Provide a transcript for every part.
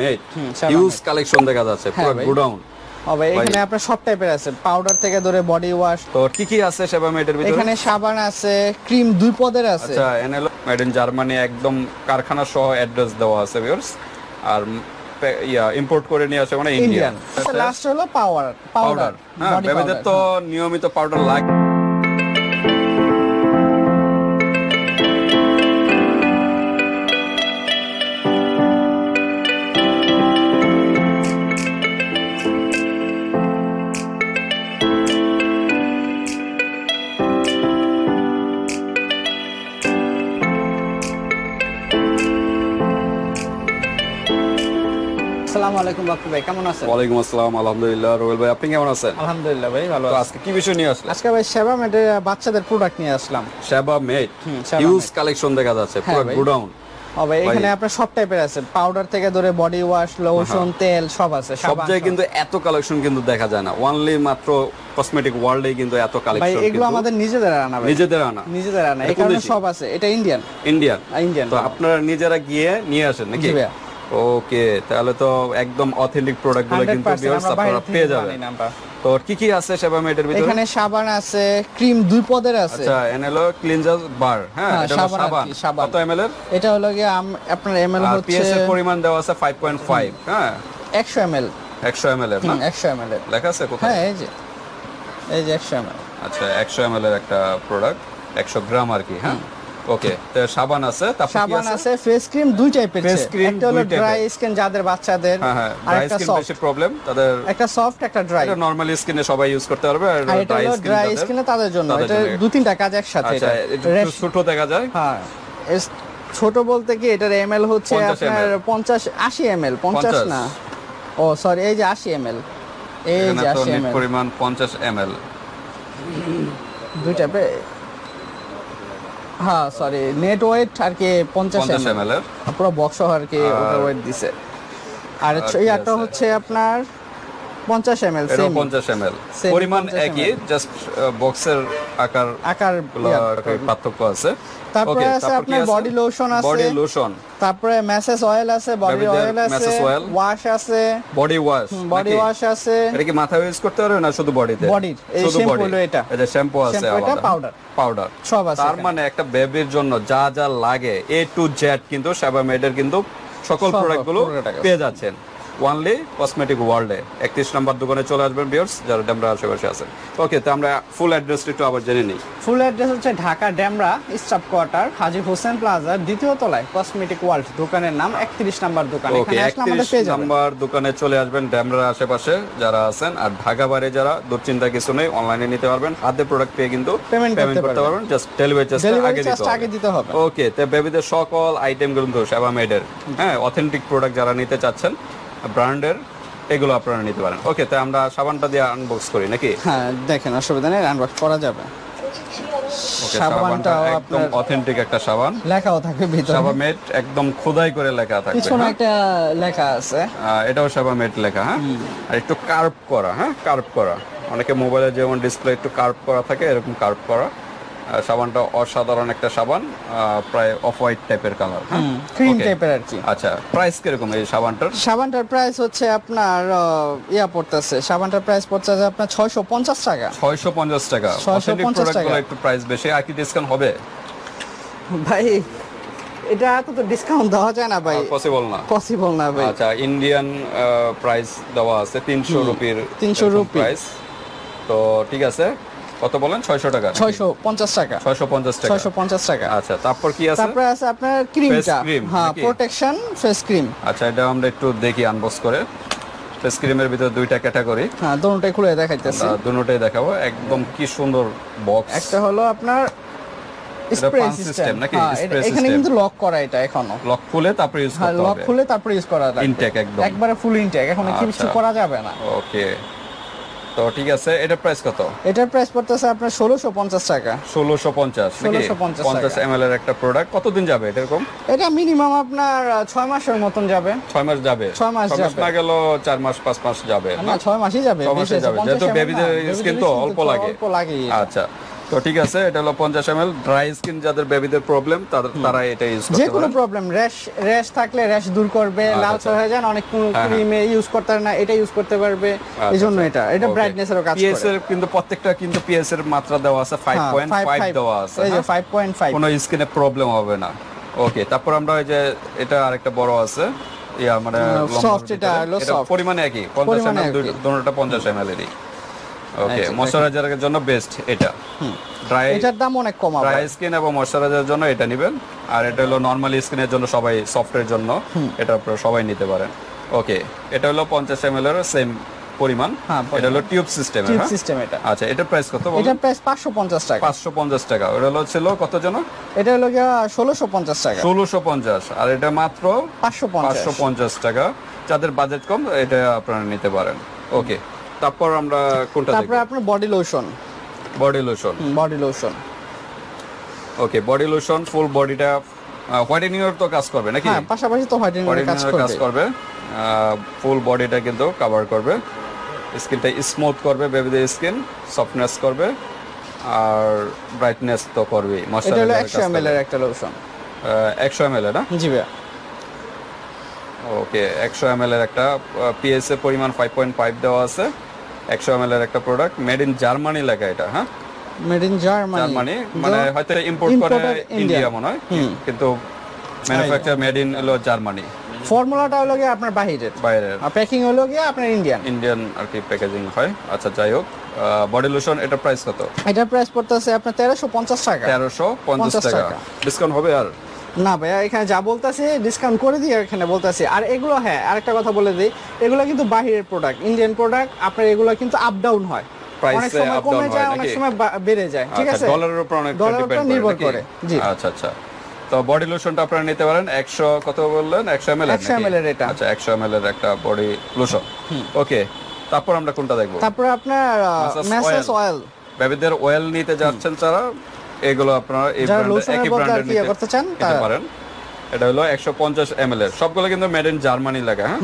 মেট huge collection দেখা যাচ্ছে হ্যাঁ পুরো গোডাউন। এখানে আপনার সব টাইপের আছে পাউডার থেকে ধরে বডি ওয়াশ তো কি কি আছে সেবা মেটের ভিতরে? এখানে সাবান আছে ক্রিম দুই পদের আছে। আচ্ছা এনএল মেড ইন জার্মানি একদম কারখানা সহ অ্যাড্রেস দেওয়া আছে ভিউয়ার্স আর ইয়া ইম্পোর্ট করে নিয়ে আসে মানে ইন্ডিয়ান লাস্ট হলো পাওয়ার পাউডার পাউডার হ্যাঁ বেবিদের তো নিয়মিত পাউডার লাগে। আসসালামু আলাইকুম বাপু ভাই কেমন আছেন? ওয়ালাইকুম আসসালাম আলহামদুলিল্লাহ রোহেল ভাই আপনি কেমন আছেন? আলহামদুলিল্লাহ ভাই ভালো আজকে কি বিষয় নিয়ে আসলেন? আজকে ভাই সেবা মেডে বাচ্চাদের প্রোডাক্ট নিয়ে আসলাম। সেবা মেট হুম, Sheba হিউজ Mate। কালেকশন দেখা যাচ্ছে হ্যাঁ পুরো গোডাউন ও ভাই ভাই। এখানে আপনার সব টাইপের আছে। পাউডার থেকে ধরে বডি ওয়াশ লোশন তেল সব আছে সব জায়গায় কিন্তু এত কালেকশন কিন্তু দেখা যায় না। ওয়ানলি মাত্র কসমেটিক ওয়ার্ল্ডে কিন্তু এত কালেকশন এগুলো আমাদের নিজেদের আনা নিজেদের আনা। নিজেদের আনা। এখানে সব আছে। এটা ইন্ডিয়ান ইন্ডিয়ান ইন্ডিয়ান তো আপনারা নিজেরা গিয়ে নিয়ে আসেন নাকি। ওকে তাহলে তো একদম অথেন্টিক প্রোডাক্টগুলো কিন্তু viewers আপনারা পেয়ে যাবেন। তো কি কি আছে সেবা মেটের ভিতরে? এখানে সাবান আছে ক্রিম দুই পদের আছে। আচ্ছা এনএলও ক্লিনজার বার হ্যাঁ হ্যাঁ, এটা সাবান সাবান। কত এমএল এর? এটা হলো আম- আপনার এমএল আর হচ্ছে পিএস এর পরিমাণ দেওয়া আছে 5.5 হ্যাঁ। 100 এমএল 100 এমএল এর না? 100 এমএল এর। লেখা আছে কোথায়? হ্যাঁ এই যে। এই যে 100 এমএল আচ্ছা 100 এমএল এর একটা প্রোডাক্ট 100 গ্রাম আর কি হ্যাঁ? ওকে সাবান আছে সাবান আছে? ফেস ক্রিম দুই টাইপের Face cream একটা হলো ড্রাই স্কিন যাদের বাচ্চাদের হ্যাঁ হ্যাঁ আর একটা সফট বেশি প্রবলেম তাদের একটা সফট একটা ড্রাই এটা নরমালি স্কিনে সবাই ইউজ করতে পারবে আর ড্রাই স্কিন ড্রাই স্কিনে তাদের জন্য। এটা জন্য। দু তিনটা কাজ একসাথে আচ্ছা এটা। ছোট দেখা যায়। হ্যাঁ ছোট বলতে কি এটার এমএল হচ্ছে 50 আপনার ml পঞ্চাশ আশি এমএল পঞ্চাশ 50 না। ও সরি এই যে আশি এমএল এই যে তো আশি নেট এমএল পরিমাণ 50 এমএল দুই হ্যাঁ সরি নেট ওয়েট আর কি পঞ্চাশ 50 এমএল পুরো বক্স আর কি ওটা ওয়েট দিছে আর ছয় আছে? হচ্ছে আপনার পঞ্চাশ এমএল এটাও সেম 50 এমএল Same পরিমাণ একই জাস্ট বক্সের আকার আকার পার্থক্য আছে। তারপরে আছে আপনার বডি লোশন আছে। বডি লোশন তারপরে ম্যাসেজ অয়েল আছে বডি অয়েল আছে ওয়াশ আছে। বডি ওয়াশ বডি ওয়াশ আছে। এটা কি মাথায় ইউজ করতে পারবে না শুধু বডিতে Body-র, এই শুধু হলো এটা। এটা শ্যাম্পু আছে এটা, powder। পাউডার সব আছে তার। মানে একটা বেবির জন্য যা যা লাগে এ টু জেড কিন্তু সেবা মেডের কিন্তু সকল সব প্রোডাক্টগুলো পেয়ে যাচ্ছেন। ওয়ানলি কসমেটিক ওয়ার্ল্ডে একত্রিশ নাম্বার দোকানে চলে আসবেন বিয়ার্স যারা ডেমরা আশেপাশে আছেন। ওকে তো আমরা ফুল অ্যাড্রেসটা একটু আবার জেনে নিই। ফুল অ্যাড্রেস হচ্ছে Dhaka Demra staff quarter Haji Hossain plaza দ্বিতীয় তলায় কসমেটিক ওয়ার্ল্ড দোকানের নাম একত্রিশ নাম্বার দোকান। ওকে একত্রিশ নাম্বার দোকানে চলে আসবেন ড্যামরার আশেপাশে যারা আছেন আর ঢাকা বাইরে যারা দুশ্চিন্তা কিছু নেই অনলাইনে নিতে পারবেন। হাতে প্রোডাক্ট পেয়ে কিন্তু পেমেন্ট করতে পারবেন। জাস্ট ডেলিভারি চার্জটা আগে দিতে হবে। আগে দিতে হবে। ওকে তো বেবিদের সকল আইটেম কিন্তু সেবা মেডের হ্যাঁ অথেন্টিক প্রোডাক্ট যারা নিতে চাচ্ছেন ব্র্যান্ডের এগুলো আপনারা নিতে পারেন। ওকে তো আমরা সাবানটা দিয়ে আনবক্স করি নাকি? হ্যাঁ দেখেন অসুবিধা নেই আনবক্স করা যাবে। সাবানটা একদম অথেন্টিক একটা সাবান। লেখাও থাকবে ভিতরে। সাবা একদম খোদাই করে লেখা পিছনে হ্যাঁ? একটা লেখা আছে। এটাও লেখা হ্যাঁ? আর একটু কার্ভ করা হ্যাঁ? কার্ভ করা। অনেকে মোবাইলে যেমন ডিসপ্লে একটু কার্ভ করা থাকে এরকম কার্ভ করা। সাবানটা অসাধারণ একটা সাবান প্রায় অফ হোয়াইট টাইপের কালার ক্রিম টাইপের আর কি। আচ্ছা প্রাইস কীরকম এই সাবানটার? সাবানটার প্রাইস হচ্ছে আপনার ইয়া পড়তেছে। সাবানটার প্রাইস পড়তেছে আপনার ছয়শো পঞ্চাশ টাকা। ছয়শো পঞ্চাশ টাকা। 650 অথেন্টিক প্রোডাক্ট টাকা। একটু প্রাইস বেশি আর কি ডিসকাউন্ট হবে? ভাই এটা এত তো ডিসকাউন্ট দেওয়া যায় না ভাই। পসিবল না। পসিবল না ভাই। আচ্ছা ইন্ডিয়ান প্রাইস দেওয়া আছে তিনশো রুপির 300 রুপি। প্রাইস তো ঠিক আছে কত বলেন? ছয়শো টাকা ছয়শো পঞ্চাশ টাকা। ছয়শো পঞ্চাশ টাকা। ছয়শো পঞ্চাশ টাকা। আচ্ছা তারপর কি আছে? তারপরে আছে আপনার ক্রিমটা হ্যাঁ প্রোটেকশন ফেস ক্রিম আচ্ছা এটা আমরা একটু দেখি আনবক্স করে। ফেস ক্রিমের ভিতরে দুইটা ক্যাটাগরি হ্যাঁ দোনোটাই খুলে দেখাইতেছি। দুটোটাই দেখাবো। একদম কি সুন্দর বক্স একটা হলো আপনার স্প্রে সিস্টেম নাকি? Spray এটা- এখানে কিন্তু লক করা এটা এখনও। লক খুলে তারপরে ইউজ হ্যাঁ করতে লক খুলে তারপরে ইউজ করা লাগবে। Intake একদম। একবারে ফুল ইনটেক এখন আচ্ছা। কিছু করা যাবে না। ওকে তো ঠিক আছে এটার প্রাইস কত? এটার প্রাইস পড়তেছে আপনার ষোলোশো পঞ্চাশ টাকা। ষোলোশো পঞ্চাশ 1650 পঞ্চাশ এম এম এর একটা প্রোডাক্ট কতদিন যাবে এটা এরকম? এটা মিনিমাম আপনার ছয় মাসের মতন যাবে। ছয় মাস যাবে? ছয় মাস যাবে। না গেল চার মাস পাঁচ মাস যাবে না ছয় মাসই যাবে ছয় মাসে যাবে। যেহেতু বেবিদের স্কিন তো অল্প লাগে অল্প লাগে। আচ্ছা। তো ঠিক আছে এটা হলো পঞ্চাশ এম এল ড্রাই স্কিন যাদের বেবিদের প্রবলেম তাদের তারা এটা ইউজ করতে যে কোনো প্রবলেম র্যাশ র্যাশ থাকলে র্যাশ দূর করবে লাল আচ্ছা। হয়ে যান অনেক হ্যাঁ, হ্যাঁ। ক্রিমে ইউজ করতে পারে না এটা ইউজ করতে পারবে। এই জন্য এটা এটা ব্রাইটনেস এরও কাজ পিএস করে। এর কিন্তু প্রত্যেকটা কিন্তু পিএস এর মাত্রা দেওয়া আছে ফাইভ হ্যাঁ, দেওয়া আছে এই যে হ্যাঁ? ফাইভ পয়েন্ট ফাইভ কোনো স্কিনে প্রবলেম হবে না। ওকে তারপর আমরা ওই যে এটা আরেকটা বড় আছে ইয়া মানে soft এটা হলো soft। পরিমাণে একই পরিমাণে এল একই। দুটোটা পঞ্চাশ এম এল এরই ওকে ময়শ্চারাইজারের জন্য বেস্ট এটা। ড্রাই এটার দাম অনেক কম ড্রাই স্কিন এবং ময়শ্চারাইজারের জন্য এটা নেবেন। আর এটা হলো নর্মাল স্কিনের জন্য সবাই সফটের জন্য। এটা আপনারা সবাই নিতে পারেন। ওকে এটা হলো পঞ্চাশ এম এর সেম পরিমাণ। এটা হলো টিউব সিস্টেমের টিউব সিস্টেম এটা। আচ্ছা এটার প্রাইস কত বলুন? এটার প্রাইস পাঁচশো পঞ্চাশ টাকা। পাঁচশো পঞ্চাশ টাকা। ওটা হলো ছিল কত জন এটা হলো গিয়া ষোলোশো পঞ্চাশ টাকা। ষোলোশো পঞ্চাশ। আর এটা মাত্র পাঁচশো পঞ্চাশ। পাঁচশো পঞ্চাশ টাকা। যাদের বাজেট কম এটা আপনারা নিতে পারেন। ওকে তারপর আমরা কোনটা তারপরে আপনার body lotion body lotion body lotion okay body lotion full বডিটা হোয়াইটেনিং এর তো কাজ করবে নাকি? হ্যাঁ পাশাপাশি তো হোয়াইটেনিং এর কাজ করবে। ফুল বডিটা কিন্তু কভার করবে। স্কিনটা স্মুথ করবে বেবিদের স্কিন সফটনেস করবে। আর ব্রাইটনেস তো করবেই এটা হলো ময়শ্চারাইজার একশো এম এর একটা লোশন একশো এম এল না? জি ভাইয়া। ওকে একশো এম এর একটা পিএসএ পরিমাণ ফাইভ পয়েন্ট ফাইভ দেওয়া আছে। একশো এম এর একটা প্রোডাক্ট মেড ইন জার্মানি লেখা এটা হ্যাঁ? মেড ইন জার্মানি জার্মানি মানে হয়তো ইম্পোর্ট করে ইন্ডিয়া মনে হয়। কিন্তু ম্যানুফ্যাকচার মেড ইন হলো জার্মানি ফর্মুলাটা হলো গিয়ে আপনার বাহিরের বাইরের। আর প্যাকিং হলো গিয়ে আপনার ইন্ডিয়ান ইন্ডিয়ান আর কি প্যাকেজিং হয়। আচ্ছা যাই হোক বডি লোশন এটা প্রাইস কত? এটা প্রাইস পড়তেছে আপনার তেরোশো পঞ্চাশ টাকা। তেরোশো পঞ্চাশ টাকা। টাকা। ডিসকাউন্ট হবে আর? না ভাইয়া এখানে যা বলতেছে ডিসকাউন্ট করে দিয়ে এখানে বলতেছি। আর এগুলো হ্যাঁ আরেকটা কথা বলে দিই এগুলো কিন্তু বাহিরের প্রোডাক্ট ইন্ডিয়ান প্রোডাক্ট আপনার এগুলো কিন্তু আপ ডাউন হয়। অনেক সময় কমে যায় অনেক সময় বেড়ে যায় ঠিক আচ্ছা আছে? ডলারের উপর অনেক ডলারের উপর ডিপেন্ড নির্ভর করে করে জি। আচ্ছা আচ্ছা। তো বডি লোশনটা আপনারা নিতে পারেন কত বললেন? একশো এম এল 100 ml এর এটা। আচ্ছা এর একটা বডি লোশন ওকে তারপর আমরা কোনটা দেখব? তারপরে আপনার অয়েল বেবিদের অয়েল নিতে যাচ্ছেন যারা এগুলো আপনারা এই ব্র্যান্ডের একই ব্র্যান্ডের ইয়ে নিতে করতে চান, নিতে পারেন। এটা হলো একশো পঞ্চাশ এম এর। সবগুলো কিন্তু মেড ইন জার্মানি লেখা হ্যাঁ?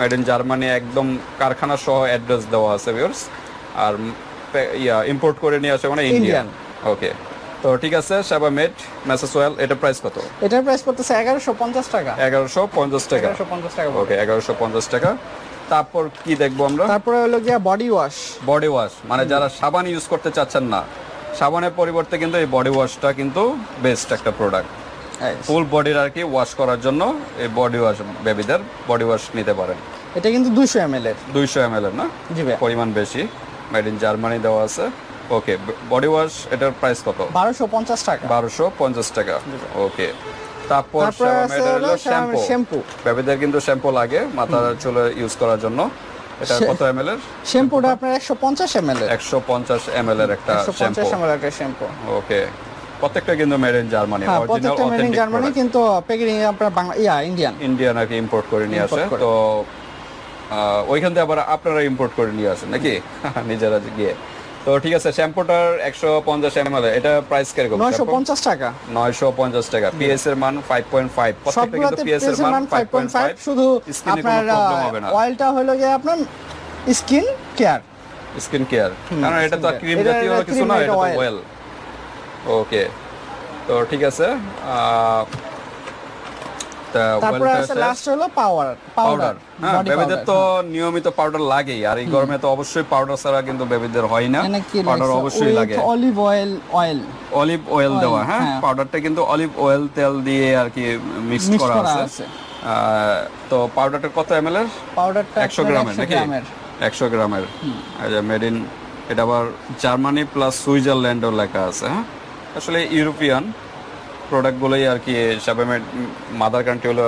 মেড ইন জার্মানি একদম কারখানা সহ অ্যাড্রেস দেওয়া আছে ভিউয়ার্স আর ইয়া ইম্পোর্ট করে নিয়ে আসে মানে ইন্ডিয়ান ওকে তো ঠিক আছে সাবা মেড মেসেজ ওয়েল এটা প্রাইস কত? এটার প্রাইস পড়তেছে এগারোশো পঞ্চাশ টাকা। এগারোশো পঞ্চাশ টাকা। এগারোশো পঞ্চাশ টাকা ওকে এগারোশো পঞ্চাশ টাকা। তারপর কি দেখব আমরা? তারপরে হলো গিয়া বডি ওয়াশ বডি ওয়াশ মানে যারা সাবান ইউজ করতে চাচ্ছেন না সাবানের পরিবর্তে কিন্তু এই বডি ওয়াশটা কিন্তু বেস্ট একটা প্রোডাক্ট ফুল বডির আর কি ওয়াশ করার জন্য এই বডি ওয়াশ বেবিদের বডি ওয়াশ নিতে পারেন। এটা কিন্তু দুইশো এম এল এর। দুইশো এম এল এর না? জি ভাইয়া। পরিমাণ বেশি। মেড ইন জার্মানি দেওয়া আছে। ওকে বডি ওয়াশ এটার প্রাইস কত? বারোশো পঞ্চাশ টাকা। বারোশো পঞ্চাশ টাকা। ওকে তারপর শ্যাম্পু বেবিদের কিন্তু শ্যাম্পু লাগে মাথার চুলে ইউজ করার জন্য। এটা কত এম এর? শ্যাম্পুটা আপনার একশো পঞ্চাশ এর। একশো পঞ্চাশ এর একটা শ্যাম্পু পঞ্চাশ এম এর একটা শ্যাম্পু। ওকে প্রত্যেকটা কিন্তু মেড ইন জার্মানি হ্যাঁ অরিজিনাল অথেন্টিক জার্মানি কিন্তু প্যাকেজিং আপনার বাংলা ইয়া ইন্ডিয়ান ইন্ডিয়ান আর কি ইম্পোর্ট করে নিয়ে আসে। তো ওইখান থেকে আবার আপনারা ইম্পোর্ট করে নিয়ে আসেন নাকি? নিজেরা গিয়ে। তো ঠিক আছে শ্যাম্পুটার একশো পঞ্চাশ এম এল এটা প্রাইস কীরকম নয়শো পঞ্চাশ টাকা। নয়শো পঞ্চাশ টাকা। পিএস এর মান ফাইভ পয়েন্ট ফাইভ সবগুলোতে পিএস এর মান ফাইভ পয়েন্ট ফাইভ শুধু আপনার অয়েলটা হলো গিয়ে আপনার স্কিন কেয়ার স্কিন কেয়ার কারণ এটা তো ক্রিম জাতীয় কিছু না এটা তো। ওয়েল ওকে তো ঠিক আছে তারপরে আছে লাস্ট হলো পাওয়ার পাউডার হ্যাঁ বেবিদের তো নিয়মিত পাউডার লাগেই আর এই গরমে তো অবশ্যই পাউডার ছাড়া কিন্তু বেবিদের হয় না। পাউডার অবশ্যই লাগে। Olive oil oil olive oil দেওয়া হ্যাঁ? হ্যাঁ। পাউডারটা কিন্তু অলিভ অয়েল তেল দিয়ে আর কি মিক্স করা আছে। তো পাউডারটা কত এর? পাউডারটা গ্রামের নাকি? একশো গ্রামের। মেড ইন এটা আবার জার্মানি প্লাস সুইজারল্যান্ডও লেখা আছে হ্যাঁ? আসলে ইউরোপিয়ান প্রোডাক্টগুলোই আর কি মাদার কান্ট্রি হলো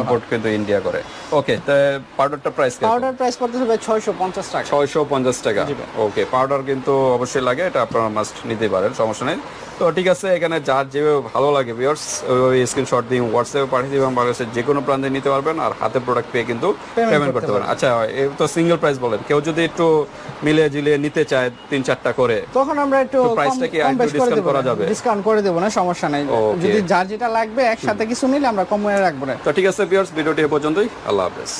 ইম্পোর্ট কিন্তু ইন্ডিয়া করে। ওকে তো পাউডারটা প্রাইস পাউডার প্রাইস পড়তেছে ভাই টাকা। ছয়শো পঞ্চাশ টাকা। ওকে পাউডার কিন্তু অবশ্যই লাগে এটা আপনারা মাস্ট নিতে পারেন সমস্যা নেই। তো ঠিক আছে এখানে যার যেভাবে ভালো লাগে ভিউয়ার্স ওই স্ক্রিনশট দিয়ে হোয়াটসঅ্যাপে পাঠিয়ে দিবেন বাংলাদেশের যে কোনো প্রান্তে নিতে পারবেন আর হাতে প্রোডাক্ট পেয়ে কিন্তু পেমেন্ট করতে পারেন আচ্ছা এই তো সিঙ্গেল প্রাইস বলেন। কেউ যদি একটু মিলে জিলিয়ে নিতে চায় তিন চারটা করে তখন আমরা একটু price-টা কি discount করা যাবে? ডিসকাউন্ট করে দেবো না। সমস্যা নাই। যদি যার যেটা লাগবে একসাথে কিছু নিলে আমরা কম রাখব না তো ঠিক আছে ভিউয়ার্স ভিডিওটি এ পর্যন্তই। আল্লাহ হাফেজ।